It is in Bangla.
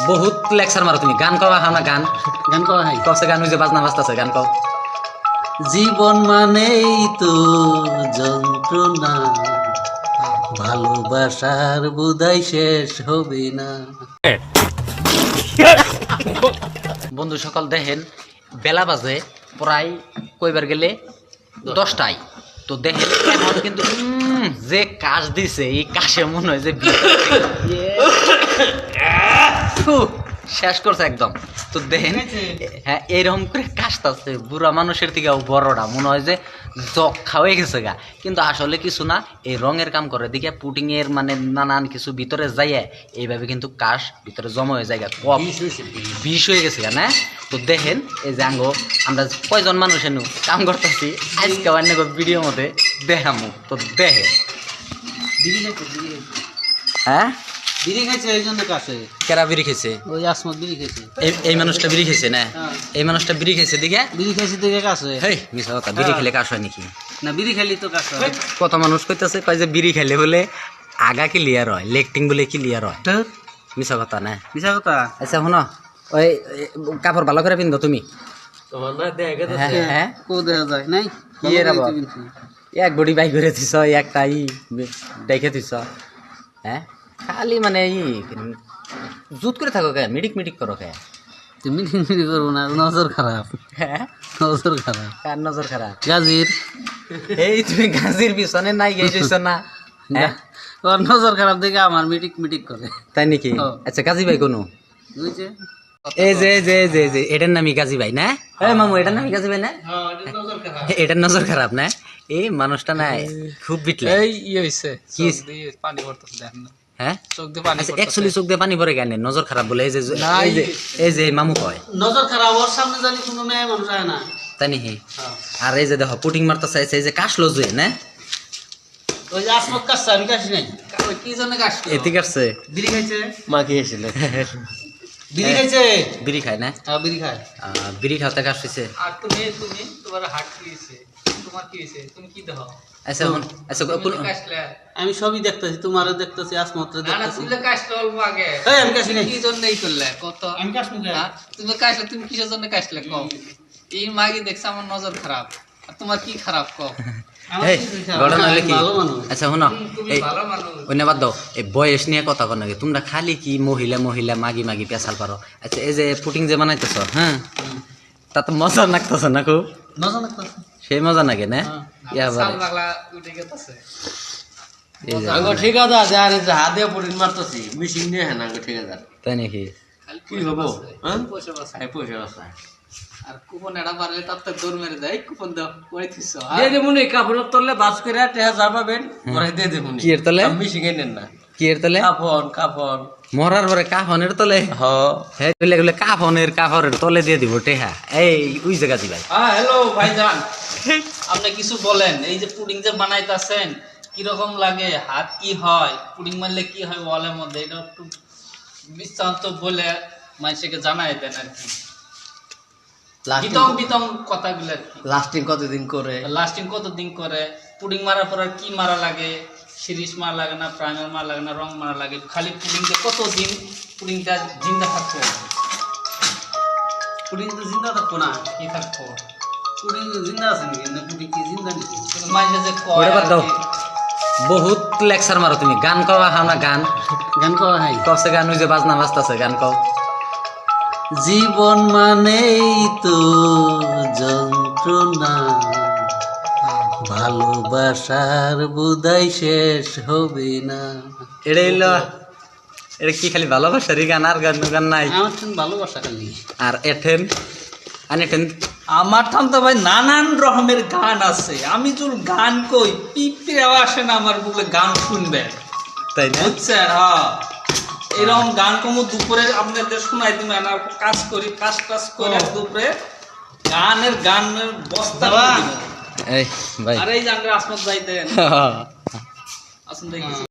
বহুত লেকচার মারো তুমি। গান কওয়া খাও না গান। গান কওয়া হাই কসে গান যে বাজনা বাজতাছে গান কও। জীবন মানেই তো যন্ত্রণা ভালোবাসার বুদাই শেষ হবে না। বন্ধু সকল দেখেন বেলা বাজে প্রায় কইবার গেলে দশটায় তো দেখেন এখন কিন্তু উম, যে কাশ দিছে এই কাশে মনে হয় যে শেষ করছে একদম। তো দেখেন হ্যাঁ এইরকম করে কাশতাছে বুড়া মানুষের থেকে বড়টা মনে হয় যে জক্ষা হয়ে গেছে গা। কিন্তু আসলে কিছু না এই রঙের কাম করে দিকে পুটিং এর মানে নানান কিছু ভিতরে যাইয়া এইভাবে কিন্তু কাশ ভিতরে জমা হয়ে যায় গা। কফ বিষ হয়ে গেছে গা, না? তো দেখেন এই যে আঙ্গ আমরা কয়জন মানুষ এনু কাম করতেছি আজকে অন্য ভিডিও মধ্যে দেখামু। তো দেখে বিড়ি খাইছে বিড়ি খাইছে হ্যাঁ? বিড়ি খাইছে এই জন্য কাছে। কেরা বিড়ি খেয়েছে ওই আসমত বিড়ি খাইছে। এই এই মানুষটা বিড়ি খেয়েছে না? হ্যাঁ। এই মানুষটা বিড়ি খেয়েছে দিকে বিড়ি খাইছে দেখে কাছে। হেই মিশা কথা বিড়ি খেলে কাশ হয় নাকি? না বিড়ি খাইলি তো কাছে কত মানুষ কইতেছে কয় যে বিড়ি খাইলে বলে আগা ক্লিয়ার হয় লেকটিং বলে ক্লিয়ার হয়? মিশা কথা না? মিছা কথা? আচ্ছা শুনো ওই কাপড় ভালো করে পিন্ধো তুমি। হ্যাঁ হ্যাঁ। কো দেখা যায় নাই? কি এক বডি বাই করে দিছ একটা ই দেখে দিছ। হ্যাঁ? খালি মানে ই জুত করে থাকো কে মিডিক মিডিক করো কে। তুমি মিড়ি করব না নজর খারাপ। হ্যাঁ? নজর খারাপ। কার নজর খারাপ? গাজির। এই তুমি গাছির পিছনে নাই গেছিস না হ্যাঁ? ওর নজর খারাপ দেখে আমার মিটিক মিটিক করে। তাই নাকি? আচ্ছা গাজী ভাই কোনো? বুঝছে এই যে যে যে যে এটার নামই গাজী ভাই না? এই মামু এটার নামই গাজী ভাই না? নজর খারাপ। এটার নজর খারাপ না? এই মানুষটা না খুব বিটলে। এই ইয়ে হইছে। কি? পানি পড়তেছে দেখেন না। হ্যাঁ? চোখ দিয়ে পানি আচ্ছা পড়তেছে। চোখ দিয়ে পানি পড়ে কেন? নজর খারাপ বলে এই যে এই যে এই যে মামু কয়। নজর খারাপ ওর সামনে জানি কোনো মেয়ে মানুষ আয় না। তাই নাকি? আর এই যে দেখো পুটিং মারতে চাইছে এই যে কাশলো যে না? ওই যে আসমত কাটছে আমি কাশি নাই। কি জন্য বিড়ি খাইছে। মা খেয়েছিল বিড়ি খাইছে? বিড়ি খায় না? হ্যাঁ বিড়ি খায়। বিড়ি খাওয়াতে কাশ হয়েছে আর তুমি তুমি তোমার হাট কি তোমার কি হইছে তুমি কি দেখো আচ্ছা আচ্ছা কোন- আমি সবই দেখতেছি তোমারও দেখতেছি আসমতরে দেখতেছি। তুমি কাশলে অল্প আগে। এই আমি কাশি নাই। কি জন্য এই করলে? কত? আমি? হ্যাঁ? তুমি কাশলে তুমি কিসের জন্য কাশলে? কও। এই মাগি দেখছে আমার নজর খারাপ। আর তোমার কি খারাপ কও? আমার এই ঘটনা হলে কি? আচ্ছা শোনো এই দাও এই বয়স নিয়ে কথা কর নাকি তোমরা খালি কি মহিলা মহিলা মাগি মাগি পেশাল পারো? আচ্ছা এই যে পুটিং যে বানাইতেছ হ্যাঁ? তা তো মজা লাগতেছ না খুব? লাগতেছে সেই মজা নাকি না। ইয়া আঙ্গ ঠিক আছে যে। আর যে হাত দিয়ে পড়িন মারতেছি মিশিং নিয়ে হ্যাঁ আঙ্গ ঠিক তাই নাকি? কি হব? হ্যাঁ পয়সা বাঁচায়। পয়সা আছে আর কুপন এড়া পারলে তার তো দৌড় মেরে দেয়। কুপন দাও কই থিস? দিয়ে দেবো নি কাপড় তললে বাস করে টেহা যা পাবেন। পরে দিয়ে দেবো নি। কি এর তলে? মিশিং এ নেন না। কি এর তলে? কাফন কাফন মরার পরে কাফনের তলে? হ। বলে গেলে কাফনের কাফনের তলে দিয়ে দিব টেহা। এই ওই জায়গা দিবাই। হ্যাঁ হ্যালো ভাইজান। আপনি কিছু বলেন এই যে পুডিং যে বানাইতাছেন কীরকম লাগে? হাত কি হয়? পুডিং মারলে কি হয়? ওয়ালের মধ্যে এটা একটু বিস্তান্ত বলে মানুষকে জানাই দেন আর কি। বিতং বিতং কথাগুলো কি। লাস্টিং কতদিন করে? লাস্টিং কতদিন করে? পুডিং মারার পর কি মারা লাগে? সিরিজ মারা লাগে না প্রাইমার মারা লাগে না রং মারা লাগে? খালি পুডিংটা কতদিন পুডিংটা জিন্দা থাকব? পুডিং তো জিন্দা থাকব না। কি থাকব? পুডিং জিন্দা আছে নাকি? না পুডিং কি জিন্দা নাকি? মাঝে যে কয় ওটা বাদ দাও। বহুত লেকচার মারো তুমি। গান কওয়া খাও না গান। গান কওয়া হাই কসে গান ওই যে বাজনা বাজতাছে গান কও। জীবন মানেই তো যন্ত্রণা। ভালোবাসার বুদাই শেষ হবে না। এটা হইল এটা কি খালি ভালোবাসারই গান আর গান গান নাই। আমার ভালোবাসা খালি। আর এঠেন আর এঠেন। আমার ঠান তো ভাই নানান রকমের গান আছে। আমি যদি গান কই পিঁপড়ে আসে না আমার বুকলে গান শুনবে। তাই না? বুঝছেন? হ্যাঁ। এরকম গান কমু দুপুরে আপনাদের শোনাই দিবেন আর কাজ করি কাজ টাজ করে দুপুরে গানের গানের বস্তা। এই ভাই। আরে এই যে আসমত ভাই দেন। আসুন দেখি